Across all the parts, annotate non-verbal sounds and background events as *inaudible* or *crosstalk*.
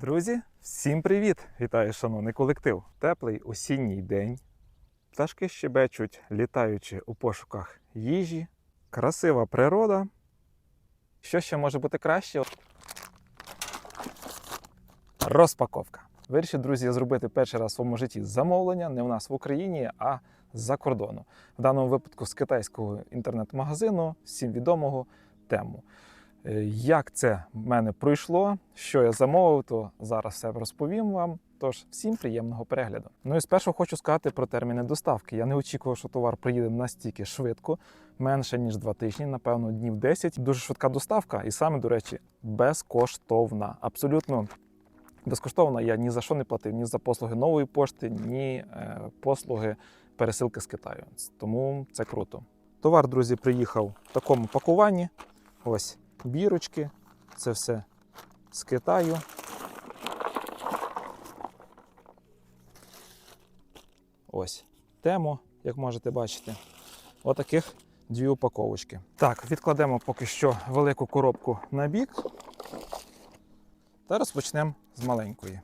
Друзі, всім привіт! Вітаю, шановний колектив! Теплий осінній день. Пташки щебечуть, літаючи у пошуках їжі, красива природа. Що ще може бути краще? Розпаковка. Вирішив, друзі, зробити перший раз в своєму житті замовлення не у нас в Україні, а з-за кордону. В даному випадку з китайського інтернет-магазину, всім відомого тему. Е, Як це в мене пройшло, що я замовив, то зараз все розповім вам. Тож всім приємного перегляду. Ну і спершу хочу сказати про терміни доставки. Я не очікував, що товар приїде настільки швидко, менше ніж два тижні, напевно, днів 10. Дуже швидка доставка, і саме, до речі, безкоштовна. Абсолютно безкоштовна. Я ні за що не платив, ні за послуги нової пошти, ні е, послуги пересилки з Китаю. Тому це круто. Товар, друзі, приїхав в такому пакуванні. Ось бірочки, це все з Китаю. Ось тему, як можете бачити. Отаких дві упаковочки. Так, відкладемо поки що велику коробку на бік. Та розпочнемо з маленької.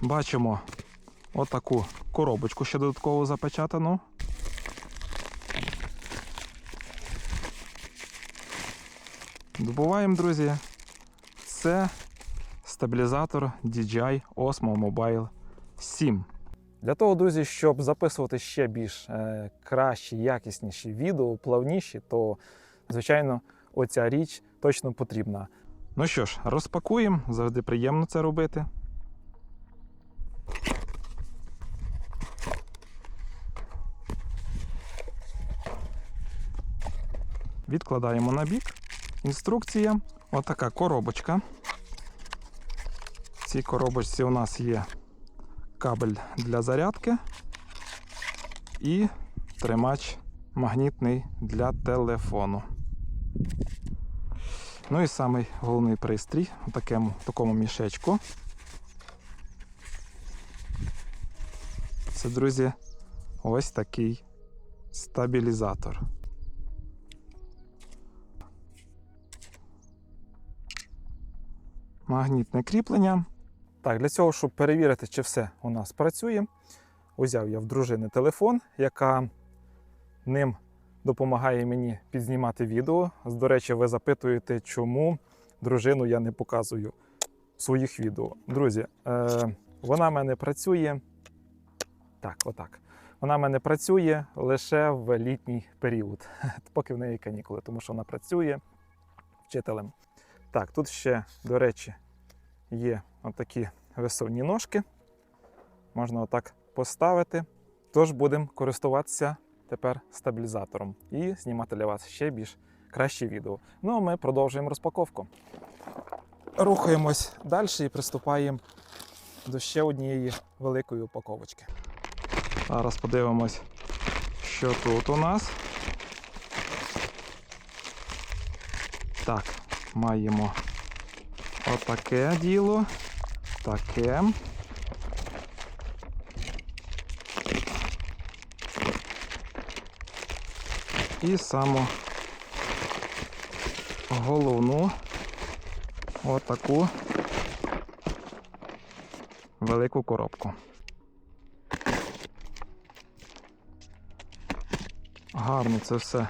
Бачимо отаку коробочку ще додатково запечатану. Добуваємо, друзі. Це стабілізатор DJI Osmo Mobile 7. Для того, друзі, щоб записувати ще більш е, кращі, якісніші відео, плавніші, то, звичайно, оця річ точно потрібна. Ну що ж, розпакуємо, завжди приємно це робити. Відкладаємо на бік. Інструкція. Отака коробочка. В цій коробочці у нас є кабель для зарядки і тримач магнітний для телефону. Ну і самий головний пристрій у такому, такому мішечку. Це, друзі, ось такий стабілізатор. Магнітне кріплення. Так, для цього, щоб перевірити, чи все у нас працює, узяв я в дружини телефон, яка ним допомагає мені підзнімати відео. До речі, ви запитуєте, чому дружину я не показую своїх відео. Друзі, е, вона в мене працює. Так, отак. Вона в мене працює лише в літній період, *laughs* поки в неї канікули, тому що вона працює вчителем. Так, тут ще, до речі, є отакі висувні ножки. Можна отак поставити. Тож будемо користуватися тепер стабілізатором і знімати для вас ще більш кращі відео. Ну а ми продовжуємо розпаковку. Рухаємось далі і приступаємо до ще однієї великої упаковочки. Зараз подивимось, що тут у нас. Так, маємо отаке діло, таке. І саму головну отаку велику коробку. Гарно це все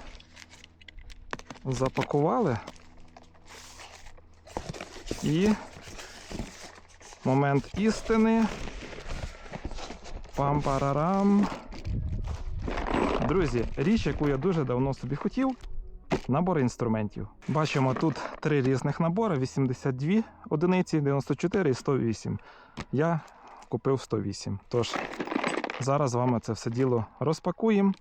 запакували. І момент істини. Пам-парарам. Друзі, річ, яку я дуже давно собі хотів. Набор інструментів. Бачимо тут три різних набори: 82 одиниці, 94 і 108. Я купив 108. Тож, зараз з вами це все діло розпакуємо.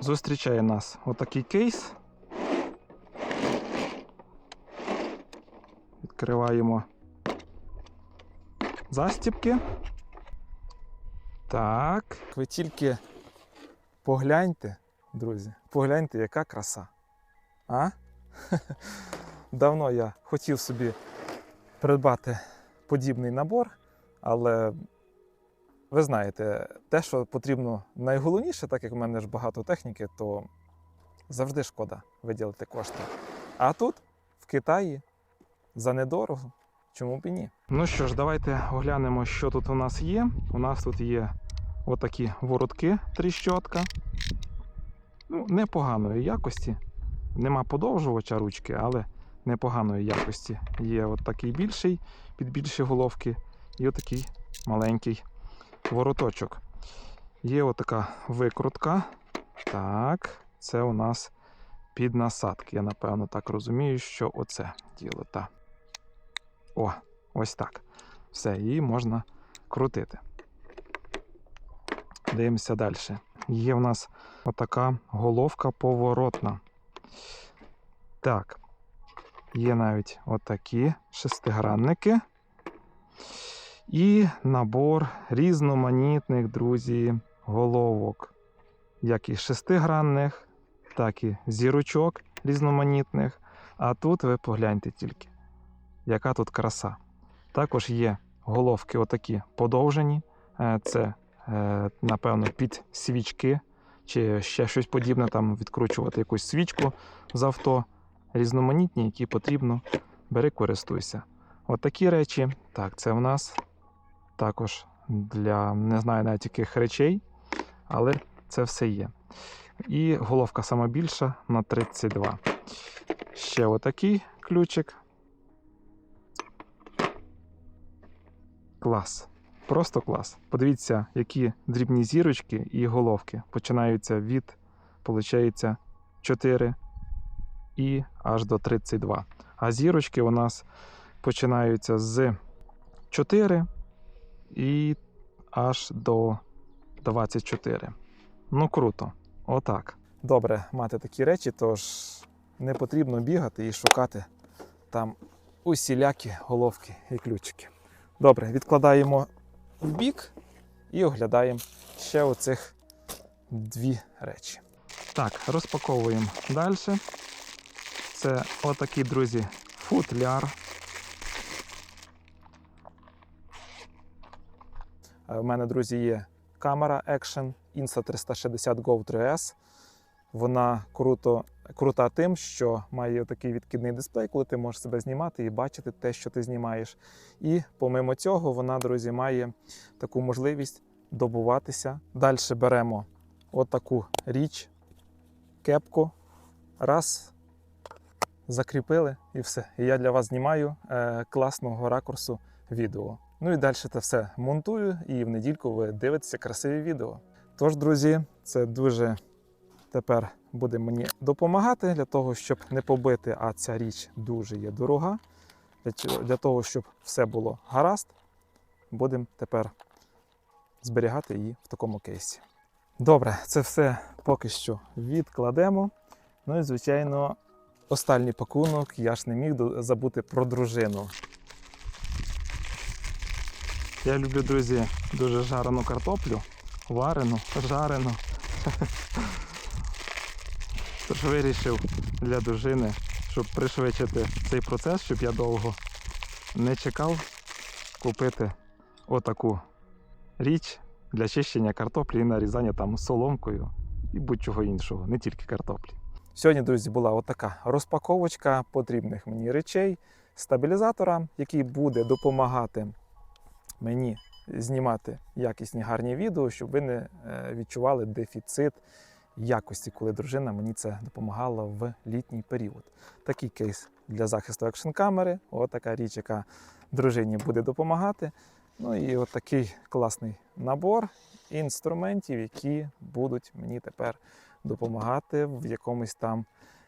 Зустрічає нас отакий кейс. Відкриваємо застіпки. Так. Ви тільки погляньте, друзі, погляньте, яка краса. А? *laughs* Давно я хотів собі придбати подібний набор, але ви знаєте, те, що потрібно найголовніше, так як в мене ж багато техніки, то завжди шкода виділити кошти. А тут, в Китаї, за недорого. Чому б і ні? Ну що ж, давайте оглянемо, що тут у нас є. У нас тут є отакі воротки тріщотка. Ну, непоганої якості. Нема подовжувача ручки, але непоганої якості. Є от такий більший під більші головки, і отакий маленький вороточок. Є отака викрутка. Так, це у нас під насадки. Я напевно так розумію, що оце діло. Та. О, ось так. Все, її можна крутити. Дивимося далі. Є в нас отака головка поворотна. Так, є навіть отакі шестигранники. І набор різноманітних, друзі, головок. Як і шестигранних, так і зірочок різноманітних. А тут ви погляньте тільки, яка тут краса. Також є головки отакі подовжені. Е, Це, е, напевно, під свічки чи ще щось подібне, там відкручувати якусь свічку з авто. Різноманітні, які потрібно, бери, користуйся. От речі. Так, це в нас також для не знаю навіть яких речей, але це все є. І головка сама більша на 32. Ще отакий ключик. Клас. Просто клас. Подивіться, які дрібні зірочки і головки починаються від, виходить, 4 і аж до 32. А зірочки у нас починаються з 4 і аж до 24. Ну круто. Отак. Добре мати такі речі, тож не потрібно бігати і шукати там усілякі головки і ключики. Добре, відкладаємо в бік і оглядаємо ще оцих дві речі. Так, розпаковуємо далі. Це отакий, друзі, футляр. Е, У мене, друзі, є камера Action Insta360 Go 3S. Вона круто, крута тим, що має такий відкидний дисплей, коли ти можеш себе знімати і бачити те, що ти знімаєш. І помимо цього, вона, друзі, має таку можливість добуватися. Далі беремо отаку річ, кепку. Раз, закріпили і все. І я для вас знімаю е, класного ракурсу відео. Ну і далі це все монтую, і в недільку ви дивитеся красиві відео. Тож, друзі, це дуже тепер буде мені допомагати для того, щоб не побити, а ця річ дуже є дорога. Для, того, щоб все було гаразд, будемо тепер зберігати її в такому кейсі. Добре, це все поки що відкладемо. Ну і, звичайно, останній пакунок я ж не міг забути про дружину. Я люблю, друзі, дуже жарену картоплю, варену, жарену. *laughs* Тож вирішив для дружини, щоб пришвидшити цей процес, щоб я довго не чекав, купити отаку річ для чищення картоплі і нарізання там соломкою і будь-чого іншого, не тільки картоплі. Сьогодні, друзі, була отака розпаковочка потрібних мені речей, стабілізатора, який буде допомагати мені знімати якісні гарні відео, щоб ви не е, відчували дефіцит якості, коли дружина мені це допомагала в літній період. Такий кейс для захисту екшн камери, отака річ, яка дружині буде допомагати. Ну і от такий класний набор інструментів, які будуть мені тепер допомагати в якомусь там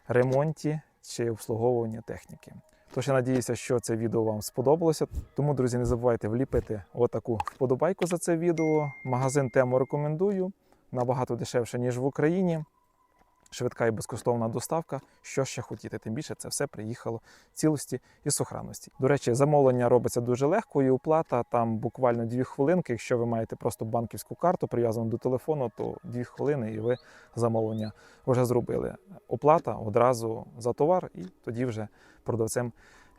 ремонті чи обслуговуванні техніки. Тож я надіюся, що це відео вам сподобалося. Тому, друзі, не забувайте вліпити отаку вподобайку за це відео. Магазин тему рекомендую. Набагато дешевше, ніж в Україні. Швидка і безкоштовна доставка. Що ще хотіти, тим більше це все приїхало в цілості і сохранності. До речі, замовлення робиться дуже легко, і оплата там буквально 2 хвилинки. Якщо ви маєте просто банківську карту прив'язану до телефону, то 2 хвилини і ви замовлення вже зробили. Оплата одразу за товар, і тоді вже продавцем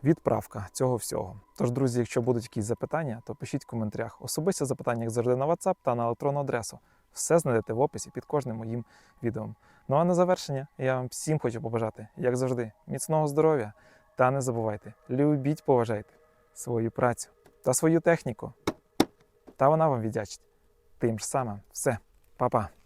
відправка цього всього. Тож, друзі, якщо будуть якісь запитання, то пишіть в коментарях. Особисті запитання, як завжди, на WhatsApp та на електронну адресу. Все знайдете в описі під кожним моїм відео. Ну а на завершення я вам всім хочу побажати, як завжди, міцного здоров'я. Та не забувайте, любіть, поважайте свою працю та свою техніку. Та вона вам віддячить. Тим ж самим все, Па-па.